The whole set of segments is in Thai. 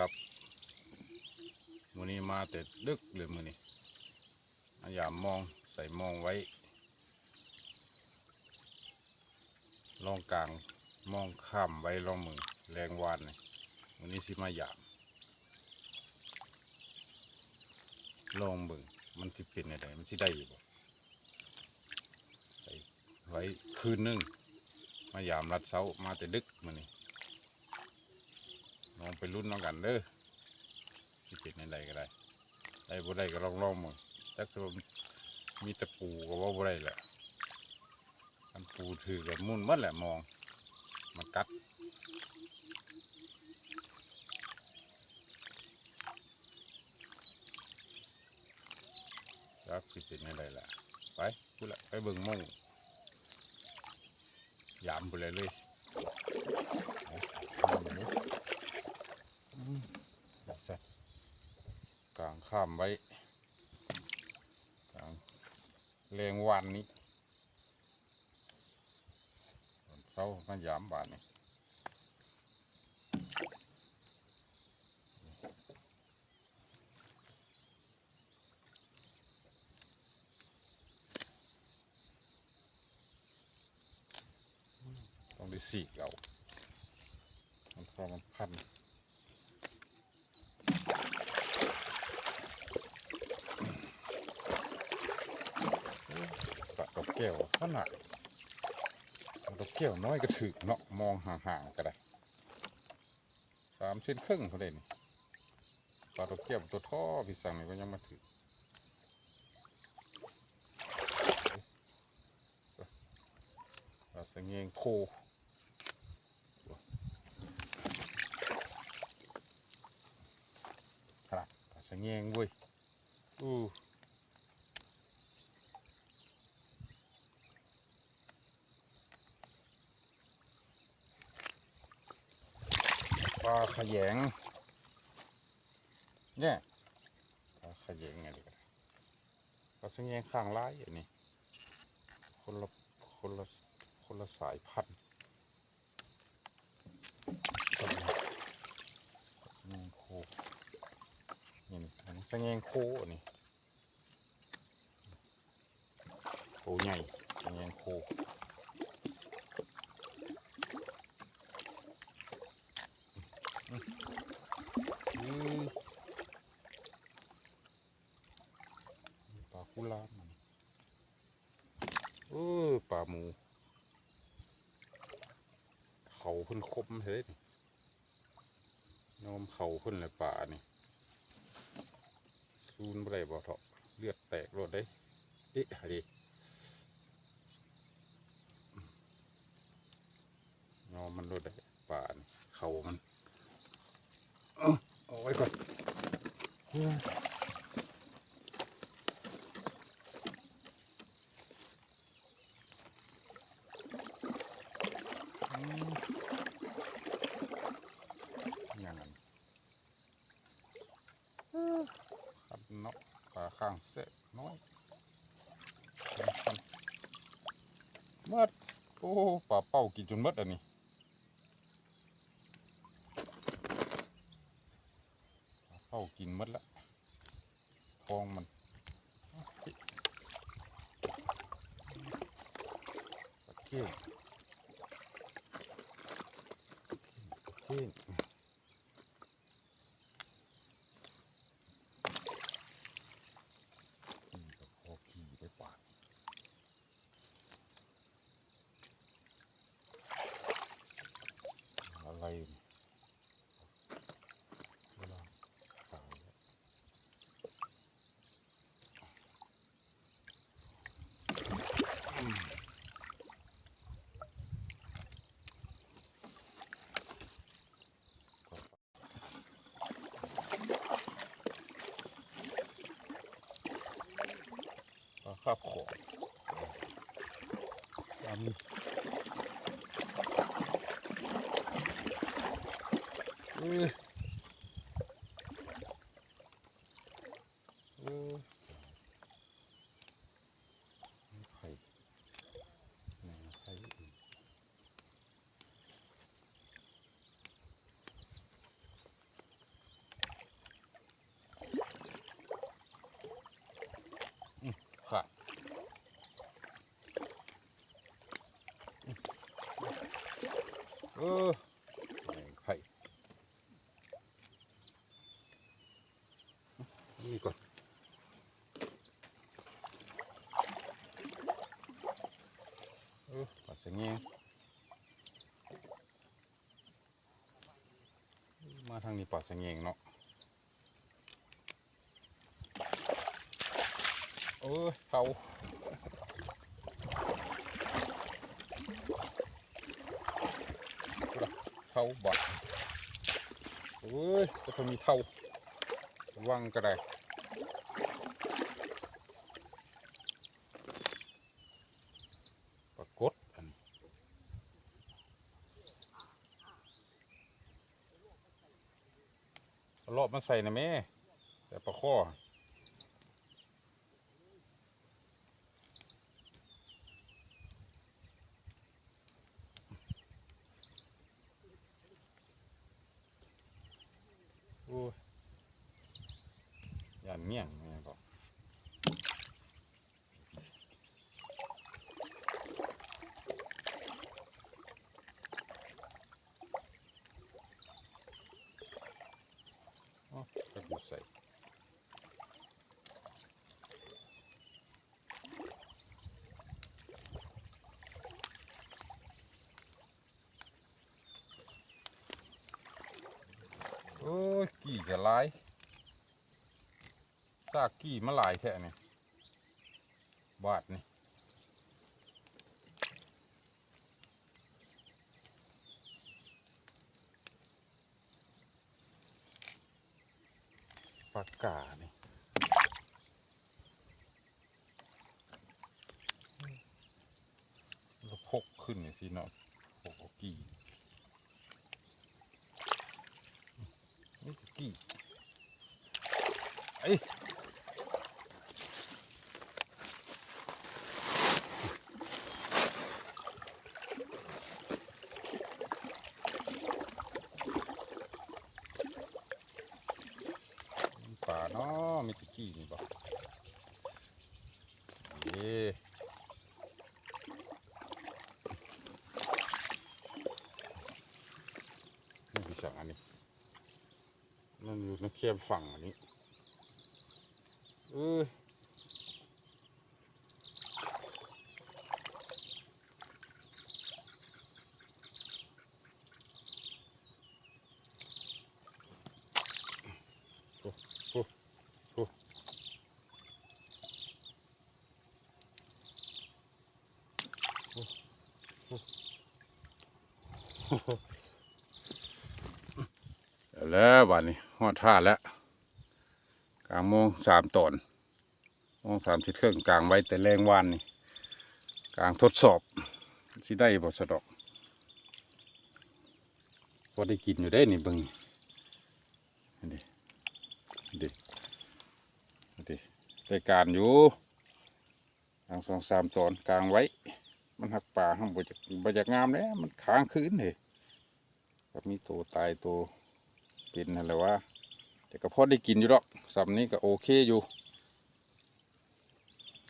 ครับมือนี้มาแต่ดึกเลยมือนี้พยายามมองใส่มองไว้ลองกลางมองข้ามไว้ลองมือแรงวานนี่มือนี้สิมาหยามลองเบิ่งมันสิเป็นอะไรมันสิได้อยู่บ่ไว้คืนหนึงมายามรัดเสามาแต่ดึกมือนี้ ลองไปรุ่นน้องกันเด้อที่ติดในใดก็ได้ได้บ่ได้ก็ลองลองมึงจักจะมีตะปูก็ว่าบ่ได้แหละอันปูถือกับมุ่นมัดแหละมองมันกัดจักสิเป็นในใดแหละไปพูดละไปเบิ่งหมองยามไปเลยเลยเอาเอาหมู ใส่กลาง ข้ามไว้แรงวันนี้เช้ามันยามบานนี่ต้องได้สีเกเอามันพอมันพัน ปลาดอก แก้วขนาดดอกแก้วน้อยก็ถึกเนาะมองห่างๆก็ได้สามเส้นครึ่งเขาได้นี่ปลาดอกแก้วตัวท่อพี่สั่งนี่ก็ยังมาถึกปลาสะเงงโคครับปลาสะเงงเว้ยอู้ ปลา ขยงเนี่ยปลาขยงไงดีกันปลาขยงข้างร้ายอย่างนี้คนละคนละคนละสายพันธุ์ปลาขยงโคนี่นี่อันนี้ขยงโคอันนี้โคใหญ่ขยงโค อืมปลาคุลามมันเอปลาหมู เขาพิ่นคมเฮ้ยนมเขาพิ่นเลยป่านี่ซูนบ่ได้บ่เถาะเลือดแตกรดได้เอ๊ะหาดินอมมันรดได้ป่านี่เขามัน เอาไว้ก่อนเฮ้ยอืมอย่างนั้นเอ้อครับเนาะปลา ข้างเสะน้อยเมื่อโอ้ปลาเป้ากินจนหมดอันนี้ปลาเข้ากินหมดละทองมันปลาเขี้ยวเขี้ยวนี่ก็พอขี่ไปปาดอะไรเนี่ยเวลาตายแล้ว ภาพขอบตามนี้ อไผ่นี่ก่อนเออปัดเสียงมาทางนี้ปัดเสียงเนาะเออเตา เท่าบักเอ้ยก็ต้องมีเท่าวังก็ได้ปรากฏอันรอบมาใส่นะแม่แต่ปลาข้อโอ้ยยานเมี่ยงแม่บอกอ๋อก็อยู่ใส่ โอ้ยกี่จะ หลายซากกี่มาหลายแท้เนี่บาทนี่ปากกานี่แล้วพกขึ้นนี่พี่น้องพกกี่นี่กี่ ป่าเนาะมีแตะกี้นี่บ่เย้นี่คือสั่งอันนี้นั่นอยู่ในเคียมฝั่งอันนี้ อ้ยโอ้โอ้โอ้โอ้โอ้เอาแล้วบัดนี้หอดท่าแล้ว ลางโมงสามตอนโมงสามสิบเครื่องกลางไว้แต่แรงวานนี่กลางทดสอบสิได้บ่สะดอกพอได้กินอยู่ได้นี่เบิ่งนี่ดินี่ดินี่ดิได้การอยู่กลางสองสามตอนกลางไว้ มันหักป่าห้างบ่จากบจากงามเลยมันค้างคืนเลยมีตัวตายตัวเป็นนั่นแหละว่า แต่ก็พอได้กินอยู่หรอกสำนี้ก็โอเคอยู่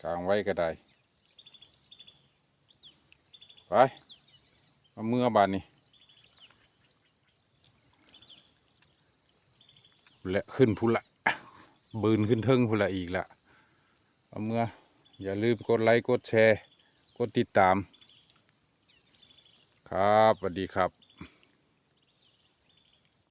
กลางไว้ก็ได้ไปมาเมื่อบานนี้และขึ้นพุละบืนขึ้นเทิงพุละอีกละเอาเมื่ออย่าลืมกดไลค์กดแชร์ กดติดตาม ครับสวัสดีครับ